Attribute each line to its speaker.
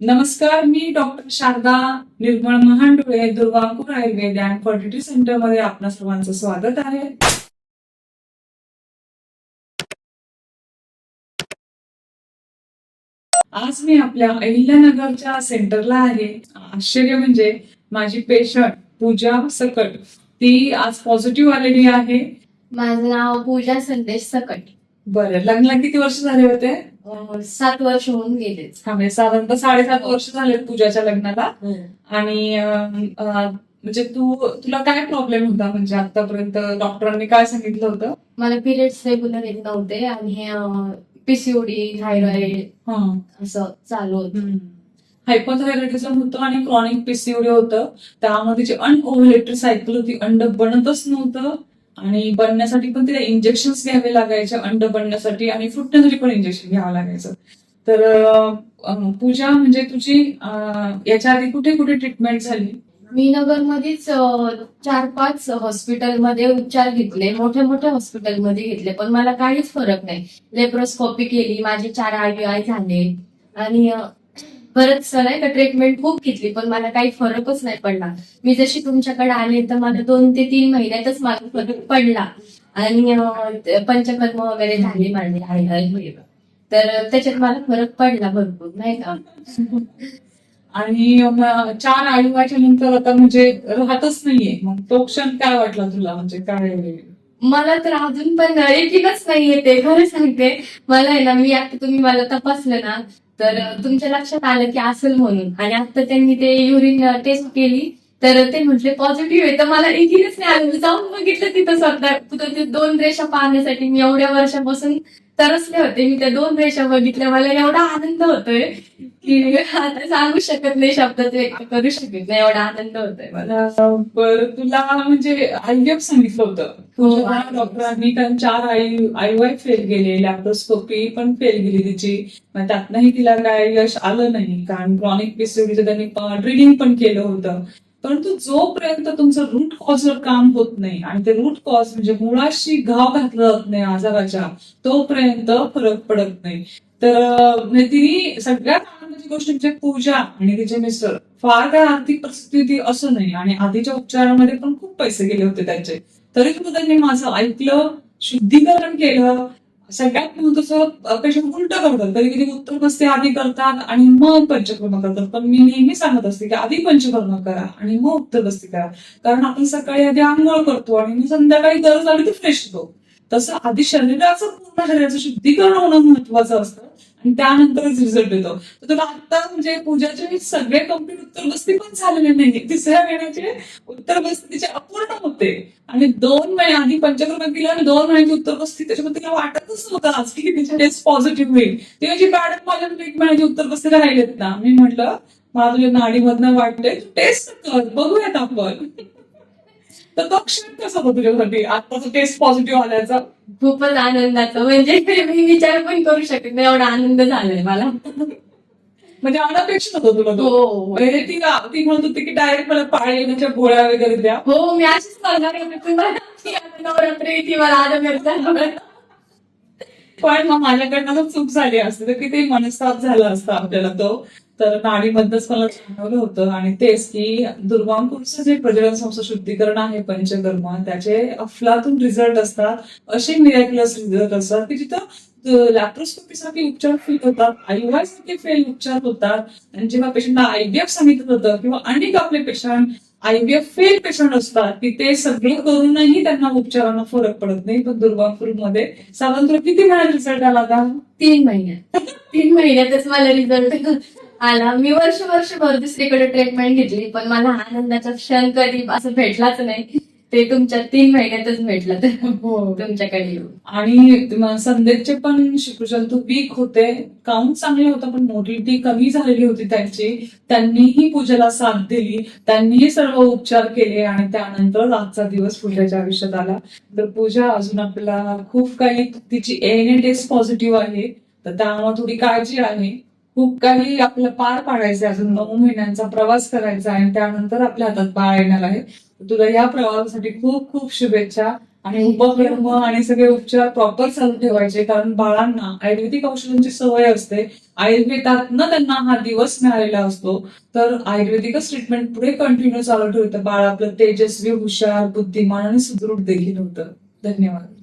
Speaker 1: नमस्कार मी doctor Sharada Nirmal Mahandule Durvankur Ayurveda and fertility सेंटरमध्ये आपणा सर्वांचं स्वागत आहे. आज मी आपल्या अहिल्यानगरच्या सेंटरला आहे. आश्चर्य म्हणजे माझी पेशंट पूजा सकट ती आज पॉझिटिव्ह आलेली आहे.
Speaker 2: माझं नाव पूजा संदेश सकट.
Speaker 1: बरं लग्नाला किती वर्ष झाले होते?
Speaker 2: सात वर्ष होऊन गेलेच
Speaker 1: हा, म्हणजे साधारणतः साडेसात वर्ष झालेत पूजाच्या लग्नाला. आणि अं, अं, म्हणजे तू तुला काय प्रॉब्लेम होता? म्हणजे आतापर्यंत डॉक्टरांनी काय सांगितलं होतं?
Speaker 2: मला पिरियड्स रेग्युलर येत नव्हते आणि पीसीओडी थायरॉइड असं चालू होतं.
Speaker 1: हायपोथायरॉइडिझम होतं आणि क्रॉनिक पीसीओडी होतं. त्यामध्ये जी अनओव्हुलेटरी सायकल होती अंड बनतच नव्हतं. आणि बनण्यासाठी पण तिला इंजेक्शन्स घ्यावे लागायचे अंड बनण्यासाठी आणि फुटण्यासाठी पण इंजेक्शन घ्यावं लागायचं. तर पूजा म्हणजे तुझी याच्या आधी कुठे कुठे ट्रीटमेंट झाली?
Speaker 2: मी नगरमध्येच चार पाच हॉस्पिटलमध्ये उपचार घेतले. मोठ्या मोठ्या हॉस्पिटलमध्ये घेतले. पण मला काहीच फरक नाही. लेप्रोस्कोपी केली माझे चार आय आय झाले. आणि अं, बरंच नाही का ट्रीटमेंट खूप घेतली पण मला काही फरकच नाही पडला. मी जशी तुमच्याकडे आले तर मला दोन ते तीन महिन्यातच मला फरक पडला. आणि अं, ते पंचकर्म वगैरे झाले माझे आय तर त्याच्यात मला फरक पडला भरपूर नाही का?
Speaker 1: आणि चार आयुवाच्या नंतर आता म्हणजे राहतच नाहीये. मग तो क्षण काय वाटला तुला? म्हणजे काय
Speaker 2: मला तर अजून पण रेटिनच नाही येते खरं सांगते. मला आहे ना मी आता तुम्ही मला तपासलं ना तर तुमच्या लक्षात आलं की असेल म्हणून. आणि आता त्यांनी ते युरिन टेस्ट केली तर ते म्हटले पॉझिटिव्ह आहे. तर मला एकीच नाही आलं. जाऊन बघितलं तिथं स्वतः. तिथं ते दोन रेषा पाहण्यासाठी मी एवढ्या वर्षापासून तरसले होते. मी त्या दोन रेषा बघितल्या. मला एवढा आनंद होतोय की आता सांगू शकत नाही शब्दात व्यक्त करू शकत नाही. एवढा आनंद होतोय मला.
Speaker 1: बर तुला म्हणजे आयव्हीएफ सांगितलं होतं.
Speaker 2: हो,
Speaker 1: डॉक्टरांनी कारण चार आई वाय फेल गेले लॅप्रोस्कोपी पण फेल गेली तिची. मग त्यातनंही तिला काय यश आलं नाही कारण क्रॉनिक पीसीओडीचं त्यांनी ड्रिलिंग पण केलं होतं. परंतु जोपर्यंत तुमचं रूट कॉजवर काम होत नाही आणि ते रूट कॉज म्हणजे मुळाशी घाव घातला जात नाही आजाराच्या तोपर्यंत फरक पडत नाही. तर म्हणजे तिने सगळ्यात आनंदाची गोष्ट म्हणजे पूजा आणि तिचे मिस्टर. फार काय आर्थिक परिस्थिती असं नाही आणि आधीच्या उपचारामध्ये पण खूप पैसे गेले होते त्यांचे. तरी सुद्धा त्यांनी माझं ऐकलं शुद्धीकरण केलं. सगळ्यात महत्वाचं पेशंट उलट करतात. कधी कधी उत्तर नसते आधी करतात आणि मग पंचकर्म करतात. पण मी नेहमी सांगत असते की आधी पंचकर्म करा आणि मग उत्तर नसते करा. कारण आपण सकाळी आधी आंघोळ करतो आणि मग संध्याकाळी गरज आली तर फ्रेश होतो. तसं आधी शरीराचं पूर्ण शरीराचं शुद्धीकरण होणं महत्वाचं असतं. आणि त्यानंतरच रिझल्ट येतो. तर तुला आता म्हणजे पूजाचे सगळे कंप्लीट उत्तर बस्ती पण झालेले नाही तिसऱ्या महिन्याचे उत्तर बस्तीचे तिचे अपूर्ण होते. आणि दोन महिने आधी पंचक्रम केलं आणि दोन महिन्याची उत्तर बस्ती त्याच्यामध्ये तिला वाटतच नव्हतं आज की तिचे टेस्ट पॉझिटिव्ह होईल. ती म्हणजे मॅडम माझ्या एक महिन्याची उत्तर बस्ती राहिलेत ना. मी म्हटलं मला तुझ्या नाडीमधनं वाटते टेस्ट कर बघूयात आपण. तर तो क्षण कसा होता तुझ्यासाठी? आताचा टेस्ट पॉझिटिव्ह आल्याचा?
Speaker 2: खूपच आनंदाचं. म्हणजे मी विचार पण करू शकत नाही एवढा आनंद झालाय मला.
Speaker 1: म्हणजे अनपेक्षित होतं तुला तो?
Speaker 2: हो.
Speaker 1: म्हणजे ती ती म्हणत होती की डायरेक्ट मला पाळी येण्याच्या गोळ्या वगैरे द्या.
Speaker 2: हो मी अशीच करणार आहे. तुम्हाला की आता नवरात्र येते मला आनंद
Speaker 1: पण मग माझ्याकडनं जर चूक झाली असते. तर किती मनस्ताप झाला असता आपल्याला तो. तर नाडीमधनच मला जाणवलं होतं. आणि तेच की दुर्वांकूरचं जे प्रजनन संस्था शुद्धीकरण आहे पंचकर्म त्याचे अफलातून रिझल्ट असतात. असे मिरॅक्युलस रिझल्ट असतात की जिथं लॅप्रोस्कोपी उपचार फेल होतात आयुवायसाठी फेल उपचार होतात. आणि जेव्हा पेशंटला आयबीएफ सांगितलं होतं किंवा अनेक आपले पेशंट आयव्हीएफ फेल पेशंट असतात की ते सगळे करूनही त्यांना उपचारांना फरक पडत नाही. पण दुर्गापूरमध्ये साधारण तुला किती वेळा रिझल्ट आला का
Speaker 2: तीन महिन्यात तीन महिन्यातच मला रिझल्ट आला. मी वर्ष वर्षभर दुसरीकडे ट्रीटमेंट घेतली पण मला आनंदाचा क्षण कधी असं भेटलाच नाही. ते तुमच्या तीन महिन्यातच भेटलं तर तुमच्याकडे येऊन.
Speaker 1: आणि संदेशचे पण शिकुशल तू वीक होते. काउंट चांगले होतं पण मोटिलिटी कमी झालेली होती त्यांची. त्यांनीही पूजेला साथ दिली. त्यांनीही सर्व उपचार केले आणि त्यानंतर आजचा दिवस पूजाच्या आयुष्यात आला. तर पूजा अजून आपल्याला खूप काही तिची एन टेस्ट पॉझिटिव्ह आहे. तर त्यामुळे थोडी काळजी आहे. खूप काही आपल्याला पार पाडायचं अजून नऊ महिन्यांचा प्रवास करायचा आहे. आणि त्यानंतर आपल्या हातात बाळ येणार आहे. तुला या प्रवासासाठी खूप खूप शुभेच्छा आणि उपक्रम आणि सगळे उपचार प्रॉपर चालू ठेवायचे कारण बाळांना आयुर्वेदिक औषधांची सवय असते. आयुर्वेदातनं त्यांना हा दिवस मिळालेला असतो. तर आयुर्वेदिकच ट्रीटमेंट पुढे कंटिन्यू चालू ठेवतं. बाळ आपलं तेजस्वी हुशार बुद्धिमान आणि सुदृढ देखील होतं. धन्यवाद.